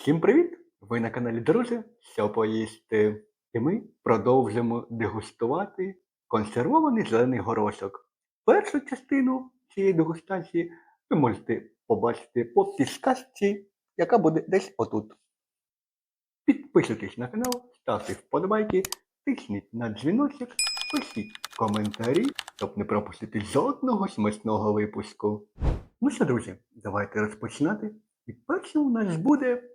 Всім привіт! Ви на каналі Друже, що поїсти. І ми продовжимо дегустувати консервований зелений горошок. Першу частину цієї дегустації ви можете побачити по підсказці, яка буде десь отут. Підписуйтесь на канал, ставте вподобайки, тисніть на дзвіночок, пишіть коментарі, щоб не пропустити жодного смачного випуску. Ну що, друзі, давайте розпочинати. І першим у нас буде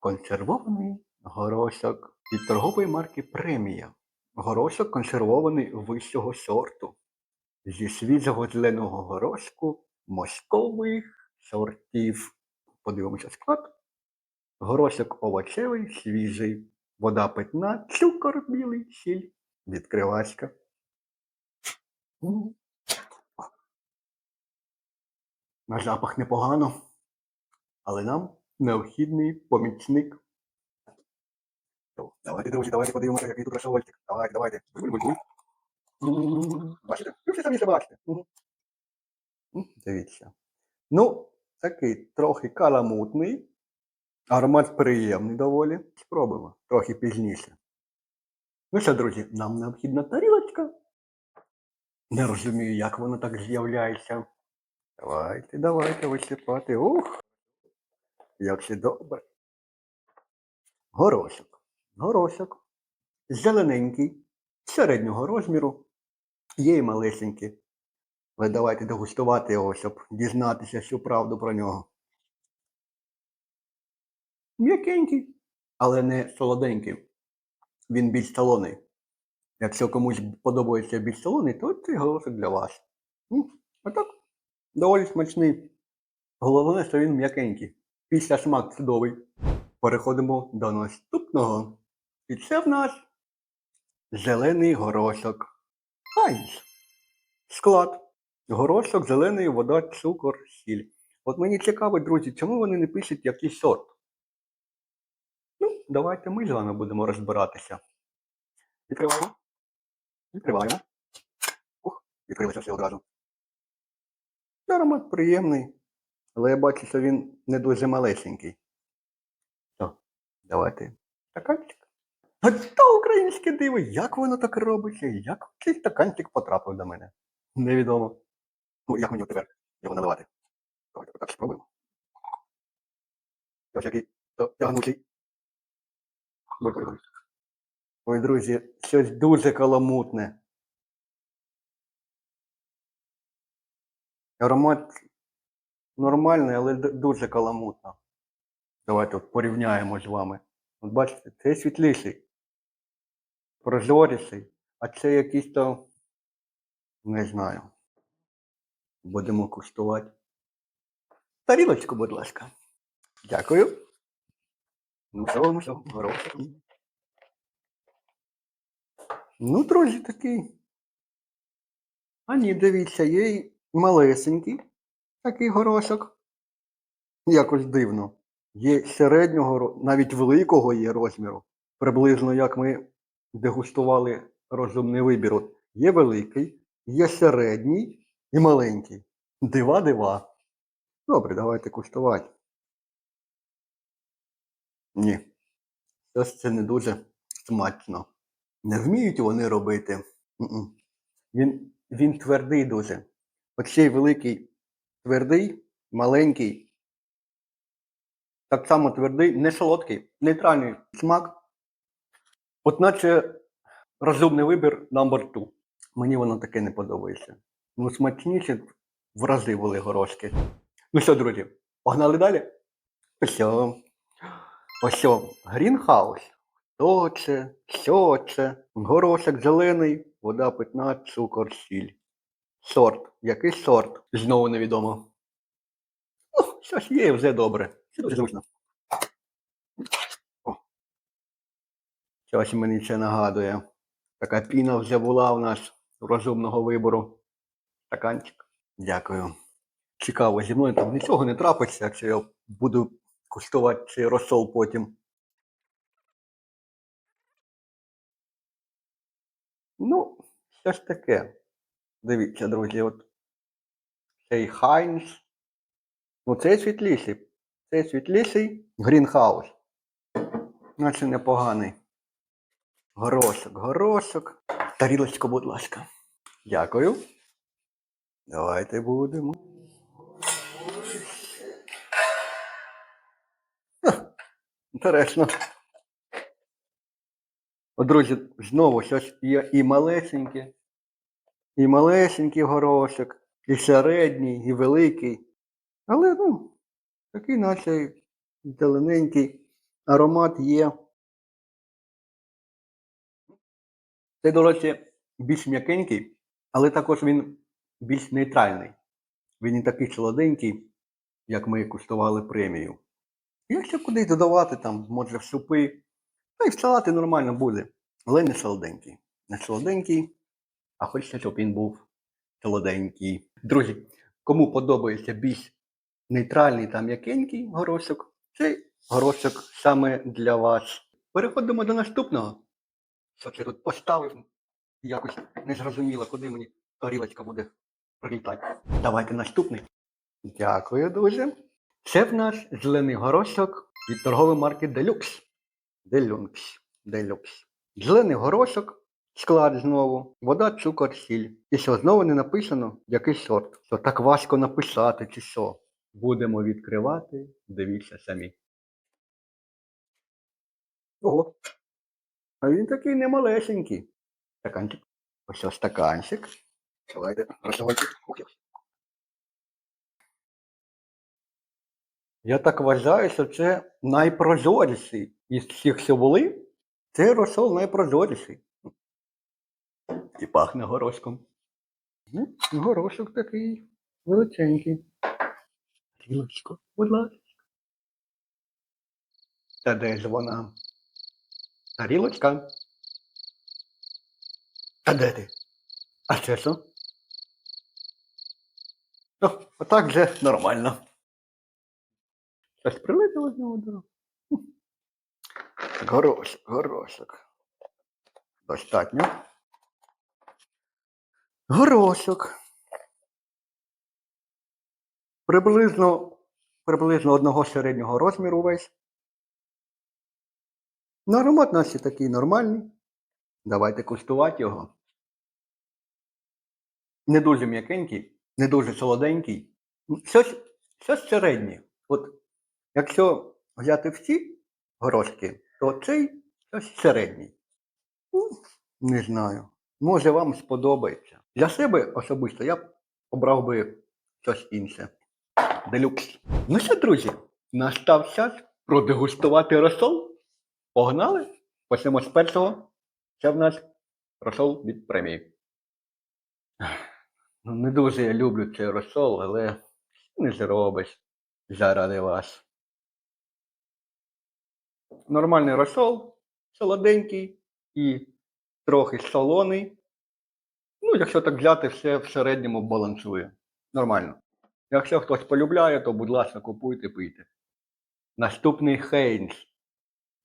консервований горошок від торгової марки Премія. Горошок консервований вищого сорту. Зі свіжого зеленого горошку москових сортів. Подивимося склад. Горошок овочевий, свіжий, вода питна, цукор білий, сіль, відкривачка. На запах непогано, але нам необхідний помічник. Давайте, друзі, давайте подивимося, який тут розсолочник. Давайте, давайте. Бачите? Ви все самі це бачите. Дивіться. Ну, такий трохи каламутний. Аромат приємний доволі. Спробуємо трохи пізніше. Ну що, друзі, нам необхідна тарілочка. Не розумію, як воно так з'являється. Давайте, давайте висипати. Ух! Як все добре. Горошок. Горошок. Зелененький, середнього розміру. Є і малесенький. Але давайте дегустувати його, щоб дізнатися всю правду про нього. М'якенький, але не солоденький. Він більш солоний. Якщо комусь подобається більш солоний, то цей горошок для вас. М, А так, доволі смачний. Головне, що він м'якенький. Після смак чудовий. Переходимо до наступного. І це в нас зелений горошок. Хайнс. Склад. Горошок, зелений, вода, цукор, сіль. От мені цікаво, друзі, чому вони не пишуть який сорт? Ну, давайте ми з вами будемо розбиратися. Відкриваємо. Відкриваємо. Ух, відкрилося все одразу. Аромат приємний, але я бачу, що він не дуже малесенький. О, давайте. Стаканчик. А то українське диво, як воно так робиться? Як цей стаканчик потрапив до мене? Невідомо. Ну, як мені тепер його наливати? Давайте так спробуємо. Ось який тягнучий. Ой, друзі, щось дуже каламутне. Аромат нормальний, але дуже каламутно. Давайте от порівняємо з вами. От бачите, цей світліший, прозоріший, а це якийсь то, не знаю. Будемо куштувати. Тарілочку, будь ласка. Дякую. Ну що, ну що. Ну, друзі, такий. А ні, дивіться, є малесенький такий горошок. Якось дивно. Є середнього, навіть великого є розміру. Приблизно як ми дегустували розумний вибір. Є великий, є середній і маленький. Дива дива. Добре, давайте куштувати. Ні. Щось це не дуже смачно. Не вміють вони робити. Він, він твердий дуже. Оцей великий твердий, маленький. Так само твердий, не солодкий, нейтральний смак. От наче розумний вибір number two. Мені воно таке не подобається. Ну, смачніше в рази були горошки. Ну що, друзі, погнали далі? Ось. Ось Грінхаус. Хто це? Що це? Горошок зелений, вода питна, цукор, сіль. Сорт. Який сорт? Знову невідомо. Ну, щось є, вже добре. Це дуже зручно. Щось мені це нагадує. Така піна вже була у нас розумного вибору. Стаканчик. Дякую. Цікаво, зі мною там нічого не трапиться, якщо я буду куштувати цей розсол потім. Ну, що ж таке. Дивіться, друзі, от цей Хайнс. Ну, цей світліший. Цей світліший грінхаус. Наче непоганий. Горошок, горошок. Тарілочку, будь ласка. Дякую. Давайте будемо. Інтересно. О, друзі, знову щось є і малесеньке, і малесенький горошок, і середній, і великий. Але, ну, такий наче зелененький аромат є. Це, до речі, більш м'якенький, але також він більш нейтральний. Він не такий солоденький, як ми куштували премію. Якщо кудись додавати, там, може, в супи, та й в салати нормально буде, але не солоденький. Не солоденький, а хочеться, щоб він був солоденький. Друзі, кому подобається більш нейтральний та м'якенький горошок, цей горошок саме для вас. Переходимо до наступного. Що це тут поставив? Якось не зрозуміло, куди мені тарілочка буде прилітати. Давайте наступний. Дякую дуже. Це в нас зелений горошок від торгової марки Deluxe. Deluxe. Deluxe. Зелений горошок, склад знову, вода, цукор, сіль. І що знову не написано, який сорт. Що так важко написати, чи що. Будемо відкривати, дивіться самі. Ого. А він такий немалесенький. Стаканчик. Ось ось стаканчик. Давайте розсувайте. Я так вважаю, що це найпрозоріший із всіх, що були. Це розсол найпрозоріший. І пахне горошком. Ну, горошок такий величенький. Тарілочку, будь ласка. Та де ж вона? Тарілочка. А де ти? А це що? О, отак вже нормально. Щось прилетіло знову до. Горошок, горошок. Достатньо. Горошок. Приблизно, приблизно одного середнього розміру весь. Ну, аромат наші такий нормальний. Давайте куштувати його. Не дуже м'якенький, не дуже солоденький. Щось, щось середнє. От якщо взяти всі горошки, то цей щось середній. Ну, не знаю. Може вам сподобається. Для себе особисто я б обрав би щось інше. Делюкс. Ну що, друзі, настав час продегустувати розсол. Погнали? Почнемо з першого. Це в нас розсол від премії. Ну, не дуже я люблю цей розсол, але не зробиш заради вас. Нормальний розсол, солоденький і трохи солоний. Ну, якщо так взяти, все в середньому балансує. Нормально. Якщо хтось полюбляє, то, будь ласка, купуйте, пийте. Наступний Хейнс.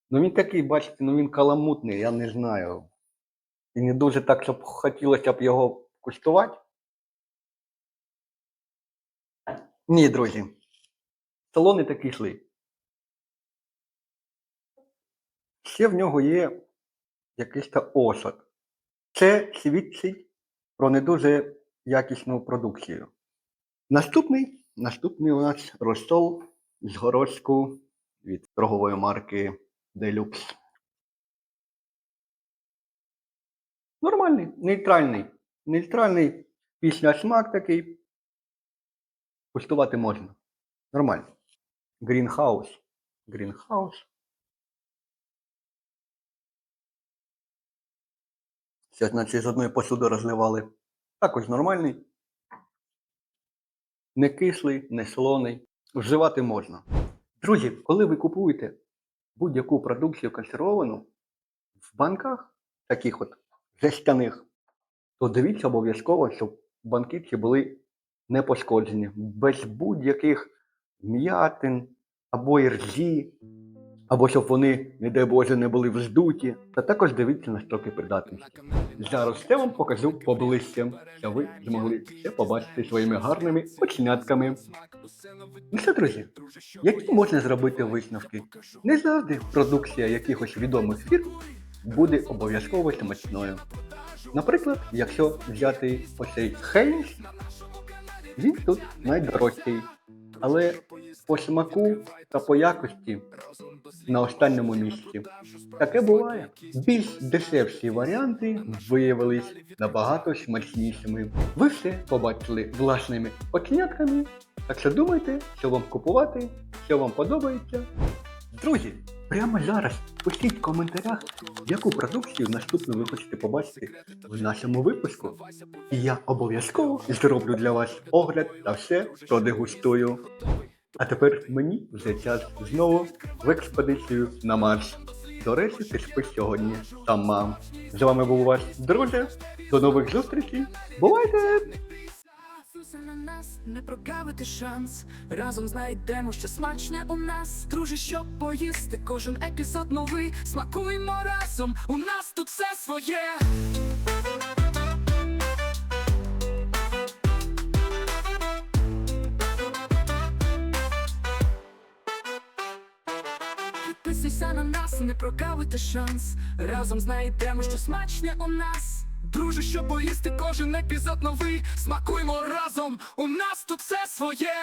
Ну він такий, бачите, ну він каламутний, я не знаю. І не дуже так, щоб хотілося б його куштувати. Ні, друзі. Солоний та кислий. Ще в нього є якийсь та осад. Це свідчить про не дуже якісну продукцію. Наступний, наступний у нас розсол з горошку від торгової марки Deluxe. Нормальний, нейтральний. Нейтральний після смак такий. Куштувати можна. Нормально. Greenhouse. Greenhouse. Зараз наче з одної посуди розливали. Також нормальний. Не кислий, не солоний. Вживати можна. Друзі, коли ви купуєте будь-яку продукцію консервовану в банках, таких от жестяних, то дивіться обов'язково, щоб банки були не пошкоджені, без будь-яких м'ятин або іржі, або щоб вони, не дай Боже, не були вздуті. Та також дивіться на строки придатності. Зараз я вам покажу поближче, щоб ви змогли все побачити своїми гарними очнятками. Ну що, друзі, які можна зробити висновки? Не завжди продукція якихось відомих фірм буде обов'язково смачною. Наприклад, якщо взяти оцей Хейнс, він тут найдорожчий, але по смаку та по якості на останньому місці. Таке буває. Більш дешевші варіанти виявились набагато смачнішими. Ви все побачили власними очнятками, так що думайте, що вам купувати, що вам подобається. Друзі, прямо зараз пишіть в коментарях, яку продукцію наступну ви хочете побачити в нашому випуску. І я обов'язково зроблю для вас огляд та все, що дегустую. А тепер мені вже час знову в експедицію на Марс. До речі, ти спиш сьогодні сама. З вами був ваш друже. До нових зустрічей. Бувайте! На нас не прогавити шанс. Разом знайдемо, що смачне у нас. Друже, щоб поїсти, кожен епізод новий. Смакуємо разом, у нас тут все своє. Підписуйся на нас, не прогавити шанс. Разом знайдемо, що смачне у нас. Друже, щоб поїсти кожен епізод новий. Смакуємо разом, у нас тут все своє.